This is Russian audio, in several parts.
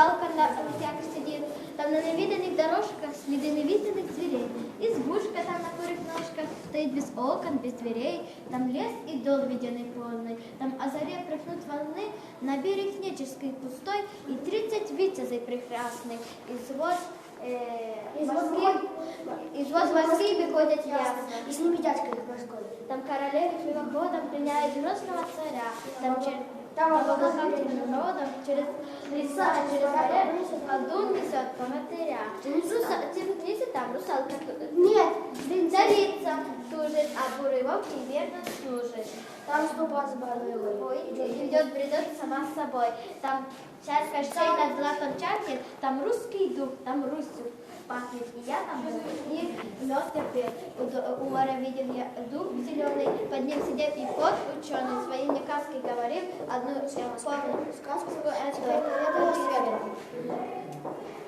русалка на як сидит, там на невиданных дорожках следы невиданных зверей. Избушка там на курых ножках стоит без окон, без дверей. Там лес и дол веденый полный. Там о заре прыгнут волны на берег Неческий пустой и тридцать витязей прекрасных. Из воз э, из воз морских выходят ясно. И с ними дядька их морской. Там королевы мимоходом пленяют грозного царя. Там, чер... там облакательным родом через леса, через моря колдун несет поводыря. Руса... Темница там русалка Нет, царица тужит, а бурый волк верно служит. там ступа с барылой. Ой, идет, бредет сама с собой. Там царская шея над златом чахнет, там русский дух, там Русью пахнет. И я там был, и мед терпел. У, моря видел я дух зеленый, под ним сидел и кот ученый. Свои мне каски говорил, одну помню сказку, а света.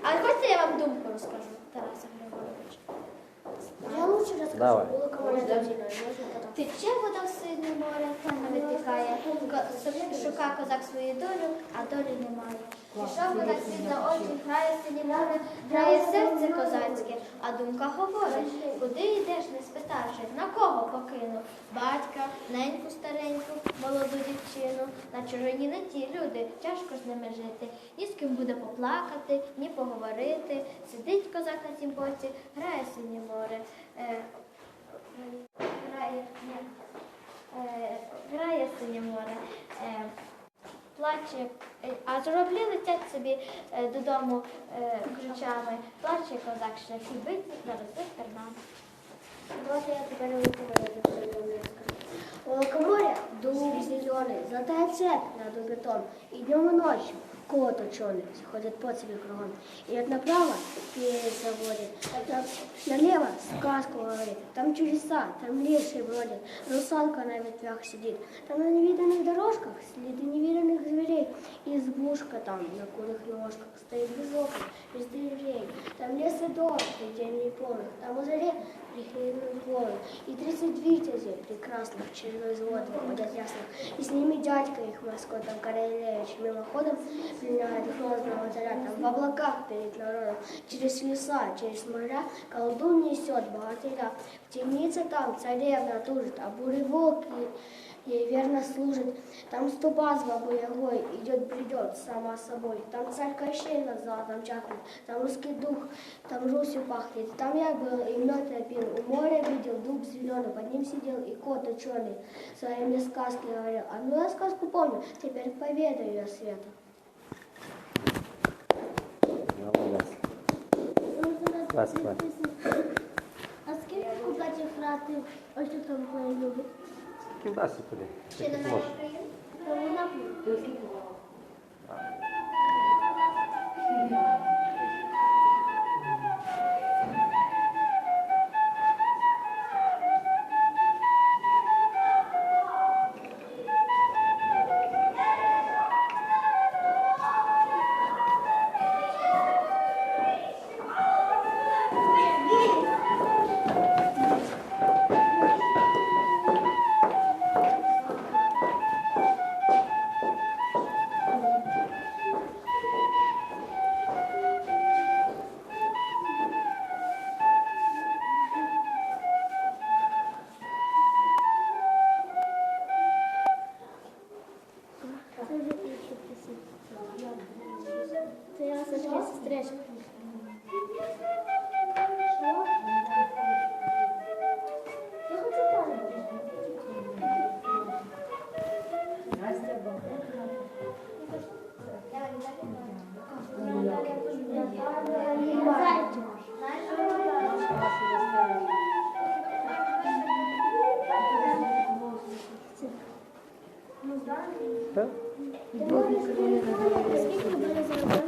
А хочете я вам думку расскажу, Тараса Григорович? Я лучше расскажу. Давай. Тече вода в синє море, не витікає. Шука козак свою долю, а долі немає. Пішов козак світ на очі, грає синє море, грає серце козацьке, а думка говорить, куди йдеш, не спитавши, на кого покинув? Батька, неньку стареньку, молоду дівчину, на чужині не ті люди, тяжко з ними жити. Ні з ким буде поплакати, ні поговорити. Сидить козак на тім боці, грає синє море. Грає, е, грає синє море, е, плаче, е, а журавлі летять собі додому ключами, плаче козак шляхи хібить на розбив карман. Вот я теперь золотая цепь над бетон. И днем и ночью кот ученый ходит по себе кругом. Идет направо, петь заводит. Там налево сказку говорит. Там чудеса, там леший бродит. Русалка на ветвях сидит. Там на невиданных дорожках следы невиданных зверей. Избушка там на курых ножках стоит без окон, без дверей. Там лес и дождь, и день не полный. Там у заре прихлынут волны. И тридцать витязей прекрасных через воды выходят ясных. И с ними дядька их морской, там Королевич мимоходом пленяет грозного царя. Там в облаках перед народом, через леса, через моря колдун несет богатыря. В темнице там царевна тужит, а бурый ей- ей верно служит. Там ступа с бабой Ягой идет, придет сама собой. Там царь Кощей над золотом чахнет, там русский дух, там Русью пахнет. Там я был и мед я пил, у моря видел дуб зеленый, под ним сидел и кот ученый. Свои мне сказки говорил. Одну я сказку помню, теперь поведаю ее Света. Молодець. Клас, клас. А скільки куплетів грати ось тут там моє любить? Кидайся туди. Ще на Можеш. Україну? Та вона Це Я Сашки сестричка. Я хочу Так? пам'ятати.